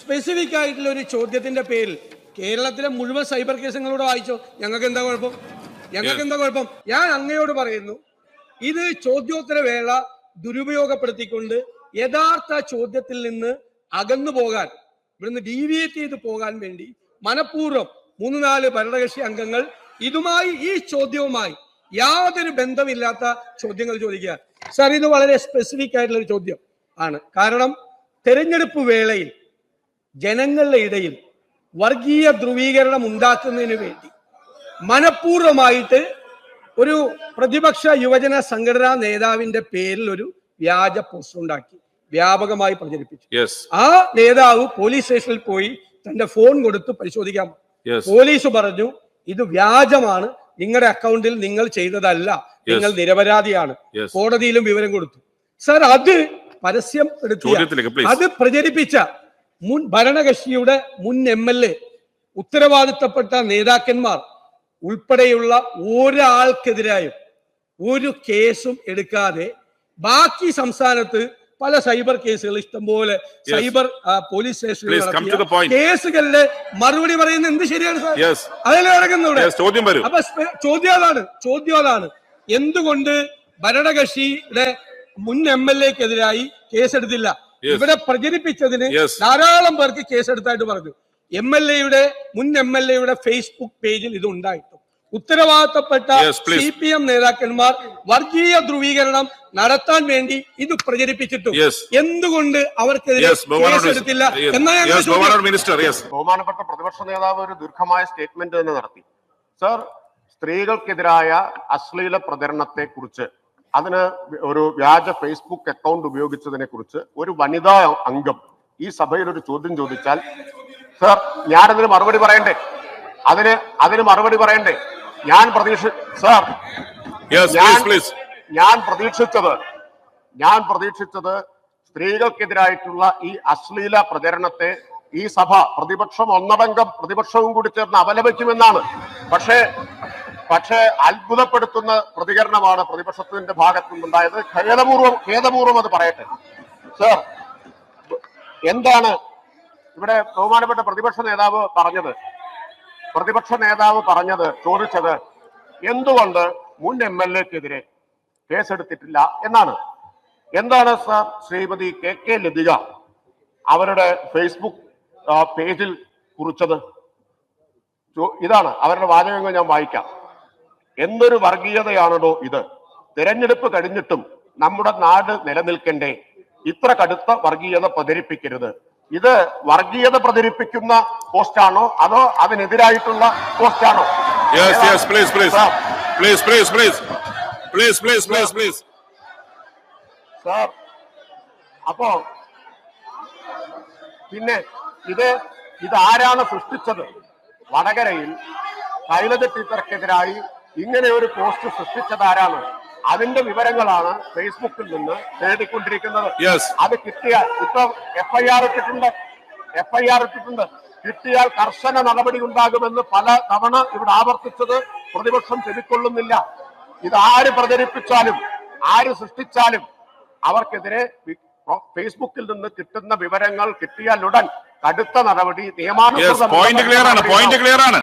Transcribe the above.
Specific ആയിട്ടുള്ള ഒരു ചോദ്യത്തിന്റെ പേരിൽ കേരളത്തിലെ മുഴുവൻ സൈബർ കേസുകളോട് വായിച്ചോ? ഞങ്ങൾക്ക് എന്താ കുഴപ്പം? ഞങ്ങൾക്ക് എന്താ കുഴപ്പം? ഞാൻ അങ്ങയോട് പറയുന്നു ഇത് ചോദ്യോത്തര വേള ദുരുപയോഗപ്പെടുത്തിക്കൊണ്ട് യഥാർത്ഥ ചോദ്യത്തിൽ നിന്ന് അകന്നു പോകാൻ ഇവിടുന്ന് ഡീവിയേറ്റ് ചെയ്ത് പോകാൻ വേണ്ടി മനഃപൂർവം മൂന്ന് നാല് ഭരണകക്ഷി അംഗങ്ങൾ ഇതുമായി ഈ ചോദ്യവുമായി യാതൊരു ബന്ധമില്ലാത്ത ചോദ്യങ്ങൾ ചോദിക്കുക. സാർ ഇത് വളരെ സ്പെസിഫിക് ആയിട്ടുള്ള ഒരു ചോദ്യം ആണ്. കാരണം തെരഞ്ഞെടുപ്പ് വേളയിൽ ജനങ്ങളുടെ ഇടയിൽ വർഗീയ ധ്രുവീകരണം ഉണ്ടാക്കുന്നതിന് വേണ്ടി മനഃപൂർവമായിട്ട് ഒരു പ്രതിപക്ഷ യുവജന സംഘടനാ നേതാവിന്റെ പേരിൽ ഒരു വ്യാജ പോസ്റ്റർ ഉണ്ടാക്കി വ്യാപകമായി പ്രചരിപ്പിച്ചു. ആ നേതാവ് പോലീസ് സ്റ്റേഷനിൽ പോയി തന്റെ ഫോൺ കൊടുത്ത് പരിശോധിക്കാൻ. പോലീസ് പറഞ്ഞു ഇത് വ്യാജമാണ്. നിങ്ങളുടെ അക്കൗണ്ടിൽ നിങ്ങൾ ചെയ്തതല്ല. നിങ്ങൾ നിരപരാധിയാണ്. കോടതിയിലും വിവരം കൊടുത്തു. സർ അത് പരസ്യം അത് പ്രചരിപ്പിച്ച മുൻ ഭരണകക്ഷിയുടെ മുൻ എം എൽ എ ഉത്തരവാദിത്തപ്പെട്ട നേതാക്കന്മാർ ഉൾപ്പെടെയുള്ള ഒരാൾക്കെതിരായും ഒരു കേസും എടുക്കാതെ ബാക്കി സംസ്ഥാനത്ത് പല സൈബർ കേസുകൾ ഇഷ്ടംപോലെ സൈബർ പോലീസ് സ്റ്റേഷനിൽ. കേസുകളിലെ മറുപടി പറയുന്ന എന്ത് ശരിയാണ് സാർ? വരും. അപ്പൊ ചോദ്യം അതാണ് ചോദ്യം അതാണ്. എന്തുകൊണ്ട് ഭരണകക്ഷിയുടെ മുൻ എം എൽ എക്കെതിരായി കേസെടുത്തില്ല. ഇവിടെ പ്രചരിപ്പിച്ചതിന്. ധാരാളം പേർക്ക് കേസെടുത്തായിട്ട് പറഞ്ഞു. എം എൽ എയുടെ മുൻ എം എൽ എയുടെ ഫേസ്ബുക്ക് പേജിൽ ഇത് ഉണ്ടായിട്ടും. ഉത്തരവാദിത്തപ്പെട്ട സി പി എം നേതാക്കന്മാർ വർഗീയ ധ്രുവീകരണം നടത്താൻ വേണ്ടി ഇത് പ്രചരിപ്പിച്ചിട്ടും. എന്തുകൊണ്ട് അവർക്കെതിരെ കേസെടുത്തില്ല എന്നാണ് മിനിസ്റ്റർ. ബഹുമാനപ്പെട്ട പ്രതിപക്ഷ നേതാവ് ഒരു ദീർഘമായ സ്റ്റേറ്റ്മെന്റ് തന്നെ നടത്തി. സർ സ്ത്രീകൾക്കെതിരായ അശ്ലീല പ്രചരണത്തെ കുറിച്ച് അതിന് ഒരു വ്യാജ ഫേസ്ബുക്ക് അക്കൗണ്ട് ഉപയോഗിച്ചതിനെ കുറിച്ച് ഒരു വനിതാ അംഗം ഈ സഭയിൽ ഒരു ചോദ്യം ചോദിച്ചാൽ സർ ഞാനതിന് മറുപടി പറയണ്ടേ? അതിന് അതിന് മറുപടി പറയണ്ടേ? ഞാൻ പ്രതീക്ഷ സർ ഞാൻ പ്രതീക്ഷിച്ചത് ഞാൻ പ്രതീക്ഷിച്ചത് സ്ത്രീകൾക്കെതിരായിട്ടുള്ള ഈ അശ്ലീല പ്രചരണത്തെ ഈ സഭ പ്രതിപക്ഷം ഒന്നടങ്കം പ്രതിപക്ഷവും കൂടി ചേർന്ന് അപലപിക്കുമെന്നാണ്. പക്ഷേ പക്ഷേ അത്ഭുതപ്പെടുത്തുന്ന പ്രതികരണമാണ് പ്രതിപക്ഷത്തിന്റെ ഭാഗത്തു നിന്നുണ്ടായത് ഖേദപൂർവം ഖേദപൂർവം അത് പറയട്ടെ. സർ എന്താണ് ഇവിടെ ബഹുമാനപ്പെട്ട പ്രതിപക്ഷ നേതാവ് പറഞ്ഞത്? പ്രതിപക്ഷ നേതാവ് പറഞ്ഞത് ചോദിച്ചത് എന്തുകൊണ്ട് മുൻ എം എൽ എക്കെതിരെ കേസെടുത്തിട്ടില്ല എന്നാണ്. എന്താണ് sir Shrimati K K Lathika അവരുടെ ഫേസ്ബുക്ക് പേജിൽ കുറിച്ചത്? ഇതാണ്. അവരുടെ വാചകങ്ങൾ ഞാൻ വായിക്കാം. എന്തൊരു വർഗീയതയാണോ ഇത്. തിരഞ്ഞെടുപ്പ് കഴിഞ്ഞിട്ടും നമ്മുടെ നാട് നിലനിൽക്കണ്ടേ? ഇത്ര കടുത്ത വർഗീയത പ്രചരിപ്പിക്കരുത്. ഇത് വർഗീയത പ്രചരിപ്പിക്കുന്ന പോസ്റ്റാണോ? അതോ അതിനെതിരായിട്ടുള്ള പോസ്റ്റാണോ? സാർ. അപ്പോ പിന്നെ ഇത് ഇത് ആരാണ് സൃഷ്ടിച്ചത്? വടകരയിൽ ശൈലജ ടീച്ചർക്കെതിരായി ഇങ്ങനെ ഒരു പോസ്റ്റ് സൃഷ്ടിച്ചതാരാണ് അതിന്റെ വിവരങ്ങളാണ് ഫേസ്ബുക്കിൽ നിന്ന് തേടിക്കൊണ്ടിരിക്കുന്നത്. അത് കിട്ടിയാൽ ഇപ്പൊ എഫ്ഐആർ ഇട്ടിട്ടുണ്ട്. എഫ്ഐആർ ഇട്ടിട്ടുണ്ട്. കിട്ടിയാൽ കർശന നടപടി ഉണ്ടാകുമെന്ന് പല തവണ ഇവിടെ ആവർത്തിച്ചത് പ്രതിപക്ഷം ചെവിക്കൊള്ളുന്നില്ല. ഇത് ആര് പ്രചരിപ്പിച്ചാലും ആര് സൃഷ്ടിച്ചാലും അവർക്കെതിരെ ഫേസ്ബുക്കിൽ നിന്ന് കിട്ടുന്ന വിവരങ്ങൾ കിട്ടിയാൽ ഉടൻ കടുത്ത നടപടി യെസ്